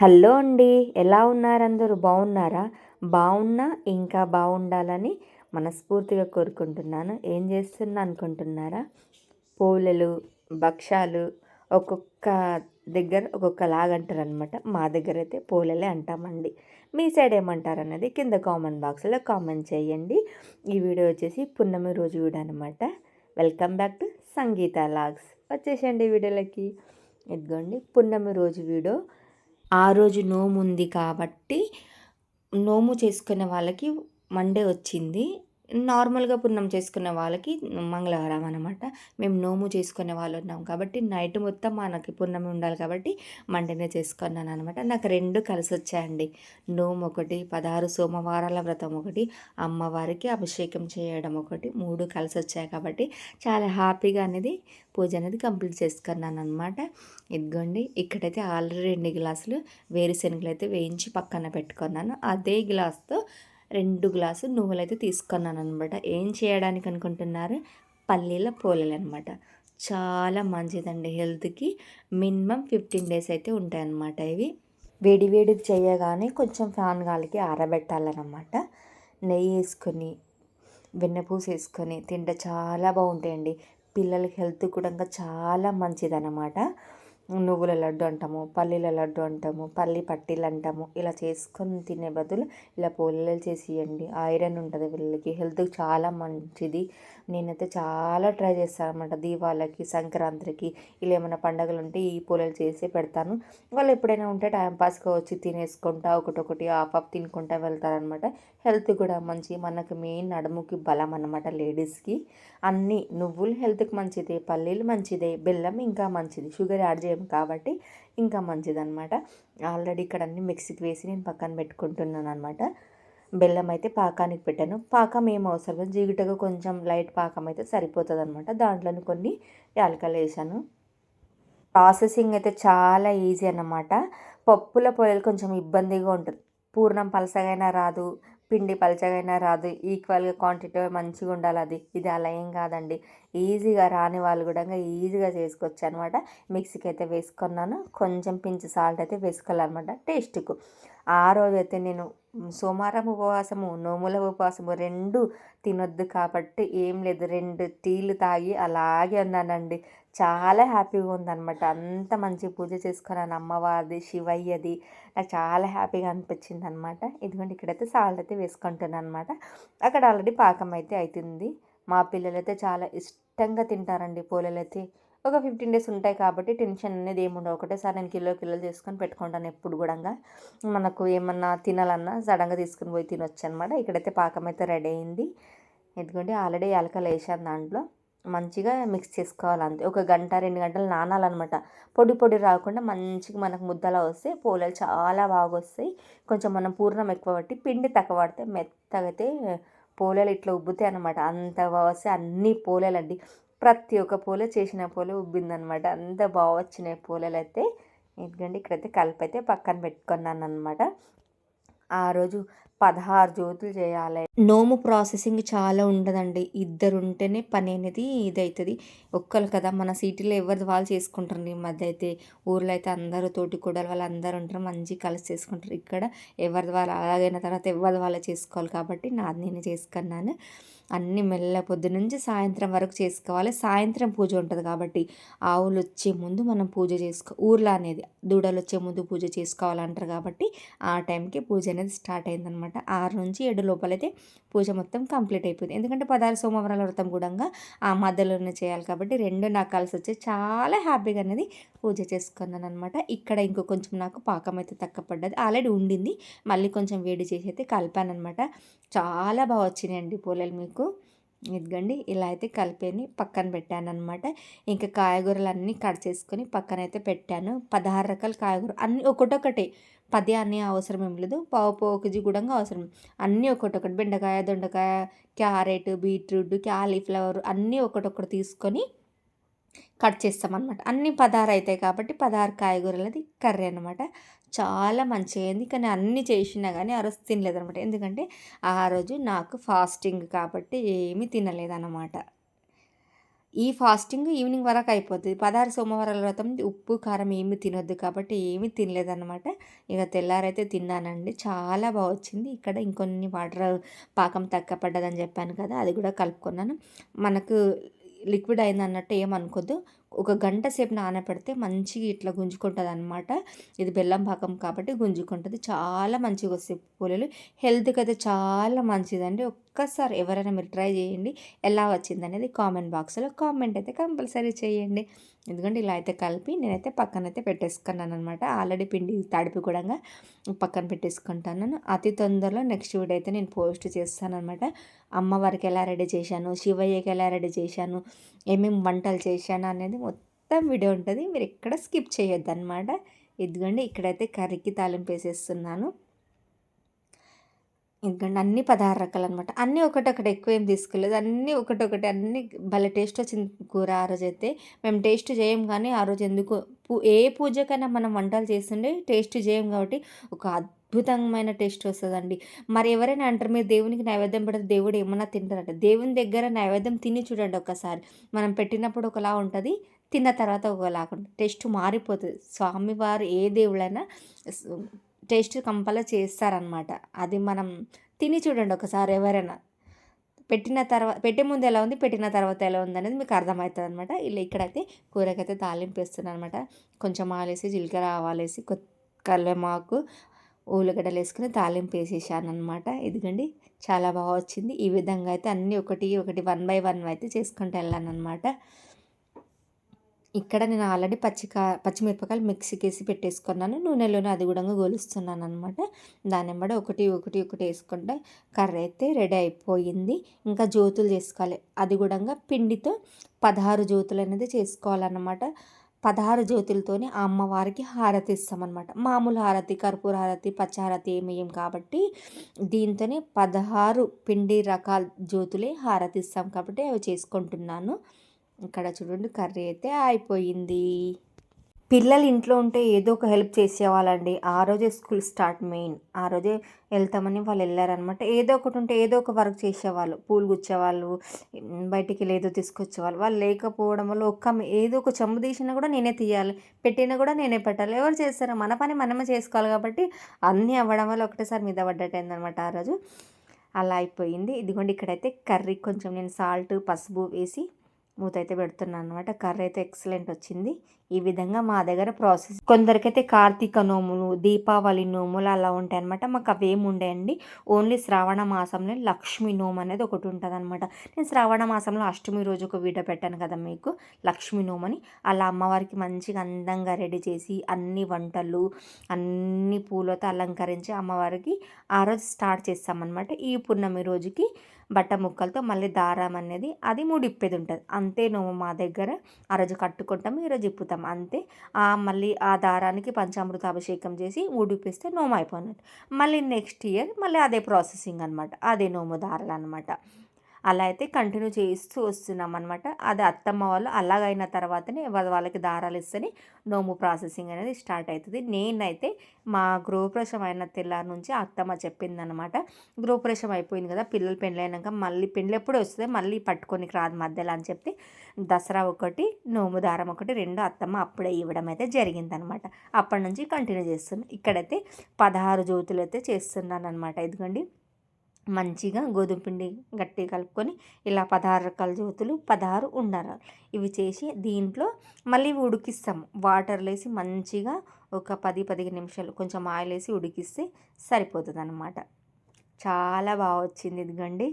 Hello అండి ఎలా ఉన్నారు అందరూ? బాగున్నారా బాగున్నా ఇంకా బాగుండాలని మనస్ఫూర్తిగా కోరుకుంటున్నాను. ఏం చేస్తున్నా అనుకుంటున్నారా? పూలలు భక్ష్యాలు ఒక్కొక్క దగ్గర ఒక్కొక్కలాగా అంటారు అనమాట మా దగ్గర అయితే పూలలే అంటామండి. మీ సైడ్ ఏమంటారు అన్నది కింద కామెంట్ బాక్స్లో కామెంట్ చేయండి. ఈ వీడియో వచ్చేసి పున్నమి రోజు వీడియో అనమాట welcome back to Sangeetha logs. వచ్చేసండి వీడియోలకి. ఇదిగోండి పున్నమి రోజు వీడియో ఆ రోజు నోము ఉంది కాబట్టి నోము చేసుకునే వాళ్ళకి మండే వచ్చింది. నార్మల్గా పున్నం చేసుకునే వాళ్ళకి మంగళవారం అనమాట మేము నోము చేసుకునే వాళ్ళు ఉన్నాం కాబట్టి నైట్ మొత్తం మనకి పున్నం ఉండాలి కాబట్టి మండేనే చేసుకున్నాను అనమాట నాకు రెండు కలిసి వచ్చాయండి. నోము ఒకటి పదహారు సోమవారాల వ్రతం ఒకటి అమ్మవారికి అభిషేకం చేయడం ఒకటి మూడు కలిసి వచ్చాయి కాబట్టి చాలా హ్యాపీగా అనేది పూజ అనేది కంప్లీట్ చేసుకున్నాను అనమాట ఇదిగోండి ఇక్కడైతే ఆల్రెడీ రెండు గ్లాసులు వేరుశనగలు అయితే వేయించి పక్కన పెట్టుకున్నాను. అదే గ్లాస్తో రెండు గ్లాసు నువ్వులు అయితే తీసుకున్నాను అనమాట ఏం చేయడానికి అనుకుంటున్నారు? పల్లీల పోలేలు అనమాట చాలా మంచిదండి హెల్త్కి. మినిమం ఫిఫ్టీన్ డేస్ అయితే ఉంటాయన్నమాట ఇవి. వేడి వేడి చేయగానే కొంచెం ఫ్యాన్ గాలికి ఆరబెట్టాలన్నమాట. నెయ్యి వేసుకొని వెన్నపూస వేసుకొని తింటే చాలా బాగుంటాయండి. పిల్లలకి హెల్త్ కూడా చాలా మంచిదన్నమాట. నువ్వుల లడ్డు అంటాము పల్లీల లడ్డు అంటాము పల్లి పట్టీలు అంటాము. ఇలా చేసుకొని తినే బదులు ఇలా పోలేలు చేసి ఇవ్వండి ఐరన్ ఉంటుంది వీళ్ళకి హెల్త్కి చాలా మంచిది. నేనైతే చాలా ట్రై చేస్తాను అనమాట దీపావళికి సంక్రాంతికి ఇలా ఏమైనా పండగలు ఉంటే ఈ పూలలు చేసి పెడతాను. వాళ్ళు ఎప్పుడైనా ఉంటే టైంపాస్గా వచ్చి తినేసుకుంటా ఒకటొకటి ఆఫ్ ఆఫ్ తినుకుంటా వెళ్తారనమాట హెల్త్ కూడా మంచి మనకు మెయిన్ నడుముకి బలం అనమాట లేడీస్కి. అన్నీ నువ్వులు హెల్త్కి మంచిదే పల్లీలు మంచిదే బెల్లం ఇంకా మంచిది. షుగర్ యాడ్ చేయము కాబట్టి ఇంకా మంచిదన్నమాట. ఆల్రెడీ ఇక్కడ అన్ని మిక్సీకి వేసి నేను పక్కన పెట్టుకుంటున్నాను అనమాట బెల్లం అయితే పాకానికి పెట్టాను. పాకం ఏం అవసరం జిగుటగా కొంచెం లైట్ పాకం అయితే సరిపోతుంది అనమాట దాంట్లోని కొన్ని యాలకలు వేసాను. ప్రాసెసింగ్ అయితే చాలా ఈజీ అన్నమాట. పప్పుల పొయ్యలు కొంచెం ఇబ్బందిగా ఉంటుంది. పూర్ణం పలసగైనా రాదు పిండి పలచగైనా రాదు. ఈక్వల్గా క్వాంటిటీ మంచిగా ఉండాలి అది. ఇది అలా ఏం కాదండి. ఈజీగా రాని వాళ్ళు కూడా ఈజీగా చేసుకోవచ్చు అనమాట మిక్సీకి అయితే వేసుకున్నాను. కొంచెం పించి సాల్ట్ అయితే వేసుకోవాలన్నమాట. టేస్ట్కు. ఆ రోజు అయితే నేను సోమవారం ఉపవాసము నోముల ఉపవాసము రెండు తినొద్దు కాబట్టి ఏం లేదు. రెండు టీలు తాగి అలాగే ఉన్నానండి. చాలా హ్యాపీగా ఉందన్నమాట. అంత మంచి పూజ చేసుకున్నాను అమ్మవారిది శివయ్యది. నాకు చాలా హ్యాపీగా అనిపించింది అనమాట ఇదిగోండి ఇక్కడైతే సాల్ట్ అయితే వేసుకుంటున్నాను అనమాట అక్కడ ఆల్రెడీ పాకం అయితే అవుతుంది మా పిల్లలైతే చాలా ఇష్టంగా తింటారండి పూలలైతే. ఒక ఫిఫ్టీన్ డేస్ ఉంటాయి కాబట్టి టెన్షన్ అనేది ఏముండవు ఒకటేసారి నేను కిలో కిలోలు చేసుకొని పెట్టుకుంటాను ఎప్పుడు కూడా మనకు ఏమన్నా తినాలన్నా సడన్గా తీసుకుని పోయి తినొచ్చు అనమాట ఇక్కడైతే పాకం అయితే రెడీ అయింది. ఎందుకంటే ఆల్రెడీ యాలకలు వేసాను దాంట్లో. మంచిగా మిక్స్ చేసుకోవాలి అంతే. ఒక గంట రెండు గంటలు నానాలన్నమాట. పొడి పొడి రాకుండా మంచిగా మనకు ముద్దలా వస్తే పూలలు చాలా బాగా వస్తాయి. కొంచెం మనం పూర్ణం ఎక్కువ పట్టి పిండి తక్కువ పడితే మెత్తగా అయితే పూలలు ఇట్లా ఉబ్బుతాయి అనమాట అంత వస్తే అన్ని పూలలండి. ప్రతి ఒక్క పూల చేసిన పూల ఉబ్బిందనమాట. అంత బాగా వచ్చినాయి పూలలు అయితే ఎందుకంటే ఇక్కడైతే కలిపి అయితే పక్కన పెట్టుకున్నాను అనమాట ఆ రోజు పదహారు జ్యోతులు చేయాలి. నోము ప్రాసెసింగ్ చాలా ఉండదండి. ఇద్దరు ఉంటేనే పని అనేది ఇదవుతుంది ఒక్కరు కదా మన సిటీలో ఎవరిది వాళ్ళు చేసుకుంటారు. ఈ మధ్య అయితే ఊర్లో అయితే అందరూ తోటి కూడా వాళ్ళు అందరూ ఉంటారు. మంచి కలిసి చేసుకుంటారు. ఇక్కడ ఎవరిది వాళ్ళు అలాగైన తర్వాత ఎవరిది వాళ్ళు చేసుకోవాలి కాబట్టి నాది నేను చేసుకున్నాను. అన్ని మెల్ల పొద్దు నుంచి సాయంత్రం వరకు చేసుకోవాలి. సాయంత్రం పూజ ఉంటుంది కాబట్టి ఆవులు వచ్చే ముందు మనం పూజ చేసుకో ఊర్లో అనేది దూడలు వచ్చే ముందు పూజ చేసుకోవాలంటారు కాబట్టి ఆ టైంకి పూజ అనేది స్టార్ట్ అయిందనమాట. ఆరు నుంచి ఏడు లోపలైతే పూజ మొత్తం కంప్లీట్ అయిపోయింది. ఎందుకంటే పదహారు సోమవారాల వ్రతం కూడా ఆ మధ్యలోనే చేయాలి కాబట్టి రెండు నాకు కలిసి వచ్చి చాలా హ్యాపీగా అనేది పూజ చేసుకున్నాను అనమాట ఇక్కడ ఇంకో కొంచెం నాకు పాకం అయితే తక్కువ పడ్డది ఆల్రెడీ ఉండింది. మళ్ళీ కొంచెం వేడి చేసి అయితే కలిపాను అనమాట చాలా బాగా వచ్చినాయండి పూలలు మీకు. ఇదిగండి ఇలా అయితే కలిపేని పక్కన పెట్టాను అనమాట ఇంకా కాయగూరలు అన్నీ కట్ చేసుకొని పక్కన అయితే పెట్టాను. పదహారు రకాల కాయగూర అన్నీ ఒకటొకటే. పది అన్నీ అవసరం ఏం లేదు. పావు పావు కేజీ కూడా అవసరం. అన్నీ ఒకటొకటి బెండకాయ దొండకాయ క్యారెట్ బీట్రూట్ క్యాలీఫ్లవర్ అన్నీ ఒకటొకటి తీసుకొని కట్ చేస్తామన్నమాట. అన్ని పదహారు అవుతాయి కాబట్టి పదహారు కాయగూరలది కర్రీ అనమాట చాలా మంచిగా అయింది. కానీ అన్నీ చేసినా కానీ ఆ రోజు తినలేదనమాట. ఎందుకంటే ఆ రోజు నాకు ఫాస్టింగ్ కాబట్టి ఏమీ తినలేదన్నమాట ఈ ఫాస్టింగ్ ఈవినింగ్ వరకు అయిపోతుంది పదహారు సోమవారాల వ్రతం ఉప్పు కారం ఏమి తినొద్దు కాబట్టి ఏమీ తినలేదన్నమాట ఇక తెల్లారైతే తిన్నానండి. చాలా బాగా వచ్చింది. ఇక్కడ ఇంకొన్ని వాటర్ పాకం తక్క పడ్డదని చెప్పాను కదా అది కూడా కలుపుకున్నాను. మనకు లిక్విడ్ అయింది అన్నట్టు ఏమనుకోద్దు. ఒక గంట సేపు నానపెడితే మంచిగా ఇట్లా గుంజుకుంటుంది అనమాట ఇది బెల్లం పాకం కాబట్టి గుంజుకుంటుంది. చాలా మంచిగా వస్తాయి పూలలు హెల్త్కి అయితే చాలా మంచిదండి. ఒక్కసారి ఎవరైనా మీరు ట్రై చేయండి. ఎలా వచ్చింది అనేది కామెంట్ బాక్స్లో కామెంట్ అయితే కంపల్సరీ చేయండి. ఎందుకంటే ఇలా అయితే కలిపి నేనైతే పక్కన అయితే పెట్టేసుకున్నాను అనమాట ఆల్రెడీ పిండి తడిపి కూడా పక్కన పెట్టేసుకుంటాను. అతి తొందరలో నెక్స్ట్ వీడియో అయితే నేను పోస్ట్ చేస్తాను అనమాట అమ్మవారికి ఎలా రెడీ చేశాను? శివయ్యకి ఎలా రెడీ చేశాను? ఏమేమి వంటలు చేశాను అనేది మొత్తం వీడియో ఉంటుంది. మీరు ఎక్కడ స్కిప్ చేయొద్దు అనమాట ఇదిగోండి ఇక్కడైతే కర్రీకి తాలింపు వేసేస్తున్నాను. ఎందుకంటే అన్ని పదహారు రకాలు అనమాట అన్నీ ఒకటొకటి ఎక్కువ ఏం తీసుకోలేదు. అన్నీ ఒకటొకటి అన్నీ భలే టేస్ట్ వచ్చింది కూర ఆ రోజు అయితే మేము టేస్ట్ చేయం కానీ ఆ రోజు ఎందుకు? ఏ పూజకైనా మనం వంటలు చేస్తుండే టేస్ట్ చేయం కాబట్టి ఒక అద్భుతమైన టేస్ట్ వస్తుందండి. మరి ఎవరైనా అంటారు మీరు దేవునికి నైవేద్యం పెడితే దేవుడు ఏమన్నా తింటారంట. దేవుని దగ్గర నైవేద్యం తిని చూడండి ఒకసారి. మనం పెట్టినప్పుడు ఒకలా ఉంటుంది తిన్న తర్వాత ఒకలా టేస్ట్ మారిపోతుంది. స్వామివారు ఏ దేవుడైనా టేస్ట్ కంపల్ చేస్తారనమాట అది మనం తిని చూడండి ఒకసారి ఎవరైనా. పెట్టిన తర్వాత పెట్టే ముందు ఎలా ఉంది పెట్టిన తర్వాత ఎలా ఉంది అనేది మీకు అర్థమవుతుంది అనమాట ఇలా ఇక్కడైతే కూరకైతే తాలింపు వేస్తున్నాను అనమాట కొంచెం ఆలేసి జీలకర్ర ఆవాలేసి కొత్త కల్లెమాకు ఉల్లిగడ్డలు వేసుకుని తాలింపు వేసేసాను అనమాట ఇదిగండి చాలా బాగా వచ్చింది. ఈ విధంగా అయితే అన్నీ ఒకటి ఒకటి వన్ బై వన్ అయితే చేసుకుంటూ వెళ్ళాను అనమాట ఇక్కడ నేను ఆల్రెడీ పచ్చికా పచ్చిమిరపకాయలు మిక్సీకి వేసి పెట్టేసుకున్నాను. నూనెలోనే అది కూడా గోలుస్తున్నాను అనమాట దాని వెంబడి ఒకటి ఒకటి ఒకటి వేసుకుంటే కర్రీ అయితే రెడీ అయిపోయింది. ఇంకా జ్యోతులు చేసుకోవాలి. అది కూడా పిండితో పదహారు జ్యోతులు అనేది చేసుకోవాలన్నమాట. పదహారు జ్యోతులతోనే ఆ అమ్మవారికి హారతి ఇస్తామన్నమాట. మామూలు హారతి కర్పూర హారతి పచ్చహారతి ఏమి కాబట్టి దీంతోనే పదహారు పిండి రకాల జ్యోతులే హారతి ఇస్తాం కాబట్టి అవి చేసుకుంటున్నాను. ఇక్కడ చూడండి కర్రీ అయితే అయిపోయింది. పిల్లలు ఇంట్లో ఉంటే ఏదో ఒక హెల్ప్ చేసేవాళ్ళండి. ఆ రోజే స్కూల్ స్టార్ట్ మెయిన్. ఆ రోజే వెళ్తామని వాళ్ళు వెళ్ళారనమాట ఏదో ఒకటి ఉంటే ఏదో ఒక వర్క్ చేసేవాళ్ళు. పూలు గుచ్చేవాళ్ళు బయటికి ఏదో తీసుకొచ్చేవాళ్ళు. వాళ్ళు లేకపోవడం వల్ల ఒక్క ఏదో ఒక చెంబు తీసినా కూడా నేనే తీయాలి. పెట్టినా కూడా నేనే పెట్టాలి. ఎవరు చేస్తారో మన పని మనమే చేసుకోవాలి కాబట్టి అన్నీ అవ్వడం వల్ల ఒకటేసారి మీద పడ్డట్టయిందనమాట ఆ రోజు. అలా అయిపోయింది. ఇదిగోండి ఇక్కడైతే కర్రీ కొంచెం నేను సాల్ట్ పసుపు వేసి మూత అయితే పెడుతున్నాను అనమాట కర్రీ అయితే ఎక్సలెంట్ వచ్చింది. ఈ విధంగా మా దగ్గర ప్రాసెస్ కొందరికైతే కార్తీక నోములు దీపావళి నోములు అలా ఉంటాయి అనమాట మాకు అవేమి ఉండేయండి. ఓన్లీ శ్రావణ మాసంలో లక్ష్మీ నోము అనేది ఒకటి ఉంటుంది అనమాట నేను శ్రావణ మాసంలో అష్టమి రోజు ఒక వీడియో పెట్టాను కదా మీకు? లక్ష్మీ నోమని. అలా అమ్మవారికి మంచిగా అందంగా రెడీ చేసి అన్ని వంటలు అన్ని పూలతో అలంకరించి అమ్మవారికి ఆ రోజు స్టార్ట్ చేస్తామన్నమాట. ఈ పున్నమి రోజుకి బట్ట ముక్కలతో మళ్ళీ దారం అనేది అది ముడిప్పేది ఉంటుంది అంతే నువ్వు మా దగ్గర ఆ రోజు కట్టుకుంటాం ఈరోజు ఇప్పుతాం అంతే. మళ్ళీ ఆ దారానికి పంచామృత అభిషేకం చేసి ఉడిపిస్తే నోము అయిపోయినట్టు మళ్ళీ నెక్స్ట్ ఇయర్ మళ్ళీ అదే ప్రాసెసింగ్ అనమాట అదే నోము దారాలు అనమాట అలా అయితే కంటిన్యూ చేస్తూ వస్తున్నాం అనమాట అది అత్తమ్మ వాళ్ళు అలాగైన తర్వాతనే వాళ్ళకి దారాలు ఇస్తేనే నోము ప్రాసెసింగ్ అనేది స్టార్ట్ అవుతుంది నేనైతే మా గృహప్రవేశం అయిన తెల్లారి నుంచి అత్తమ్మ చెప్పిందనమాట గృహప్రవేశం అయిపోయింది కదా పిల్లలు పెళ్ళైనాక మళ్ళీ పెళ్ళి ఎప్పుడు వస్తుంది మళ్ళీ పట్టుకొని రాదు మధ్యలో అని చెప్తే దసరా ఒకటి నోము దారం ఒకటి రెండు అత్తమ్మ అప్పుడే ఇవ్వడం అయితే జరిగిందనమాట అప్పటి నుంచి కంటిన్యూ చేస్తున్నాను ఇక్కడైతే పదహారు జ్యోతులు అయితే చేస్తున్నాను అనమాట ఎందుకండి మంచిగా గోధుమ పిండి గట్టి కలుపుకొని ఇలా పదహారు రకాల జ్యోతులు పదహారు ఉండరాలు. ఇవి చేసి దీంట్లో మళ్ళీ ఉడికిస్తాము. వాటర్లో వేసి మంచిగా ఒక పది పదిహేను నిమిషాలు కొంచెం ఆయిల్ వేసి ఉడికిస్తే సరిపోతుంది అనమాట చాలా బాగా వచ్చింది ఇదిగండి.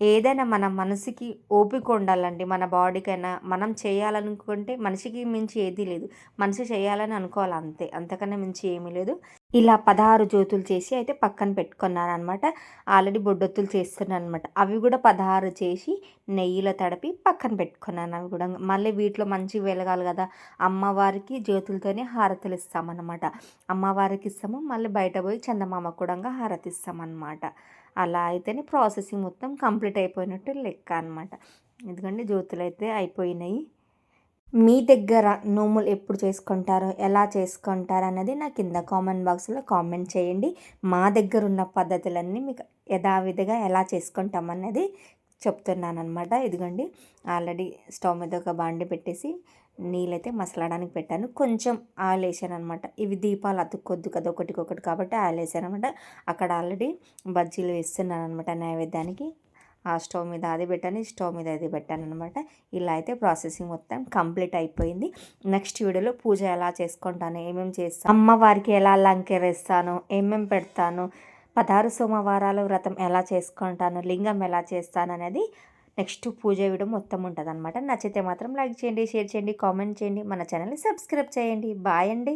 ఏదైనా మన మనసుకి ఓపిక ఉండాలండి. మన బాడీకైనా మనం చేయాలనుకుంటే మనిషికి మించి ఏదీ లేదు. మనిషి చేయాలని అనుకోవాలి అంతే. అంతకన్నా మించి ఏమీ లేదు. ఇలా పదహారు జ్యోతులు చేసి అయితే పక్కన పెట్టుకున్నాను అనమాట ఆల్రెడీ బొడ్డొత్తులు చేస్తున్నాను అనమాట అవి కూడా పదహారు చేసి నెయ్యిలో తడిపి పక్కన పెట్టుకున్నాను. అవి కూడా మళ్ళీ వీటిలో మంచి వెలగాలి కదా. అమ్మవారికి జ్యోతులతోనే హారతులు ఇస్తామన్నమాట. అమ్మవారికి ఇస్తాము. మళ్ళీ బయట పోయి చందమామ కూడా హారతి ఇస్తామన్నమాట. అలా అయితేనే ప్రాసెసింగ్ మొత్తం కంప్లీట్ అయిపోయినట్టు లెక్క అనమాట ఎందుకంటే జ్యోతులు అయితే అయిపోయినాయి. మీ దగ్గర నోములు ఎప్పుడు చేసుకుంటారో ఎలా చేసుకుంటారు అన్నది నా కింద కామెంట్ బాక్స్లో కామెంట్ చేయండి. మా దగ్గర ఉన్న పద్ధతులన్నీ మీకు యథావిధిగా ఎలా చేసుకుంటాం అన్నది చెప్తున్నాను అనమాట ఇదిగోండి ఆల్రెడీ స్టవ్ మీద ఒక బాండి పెట్టేసి నీళ్ళైతే మసలడానికి పెట్టాను. కొంచెం ఆయిల్ వేసాను అనమాట ఇవి దీపాలు అతుక్కొద్దు కదా ఒకటికొకటి కాబట్టి ఆయిల్ వేసాను అనమాట అక్కడ ఆల్రెడీ బజ్జీలు వేస్తున్నాను అనమాట నైవేద్యానికి. ఆ స్టవ్ మీద అది పెట్టాను స్టవ్ మీద అది పెట్టాను అనమాట ఇలా అయితే ప్రాసెసింగ్ మొత్తం కంప్లీట్ అయిపోయింది. నెక్స్ట్ వీడియోలో పూజ ఎలా చేసుకుంటాను ఏమేమి చేస్తాను అమ్మవారికి ఎలా అలంకరిస్తాను ఏమేమి పెడతాను పదహారు సోమవారాలు వ్రతం ఎలా చేసుకుంటాను లింగం ఎలా చేస్తాను అనేది నెక్స్ట్ పూజ వీడియో మొత్తం ఉంటుంది అనమాట నచ్చితే మాత్రం లైక్ చేయండి షేర్ చేయండి కామెంట్ చేయండి. మన ఛానల్ని సబ్స్క్రైబ్ చేయండి. బాయ్ అండి.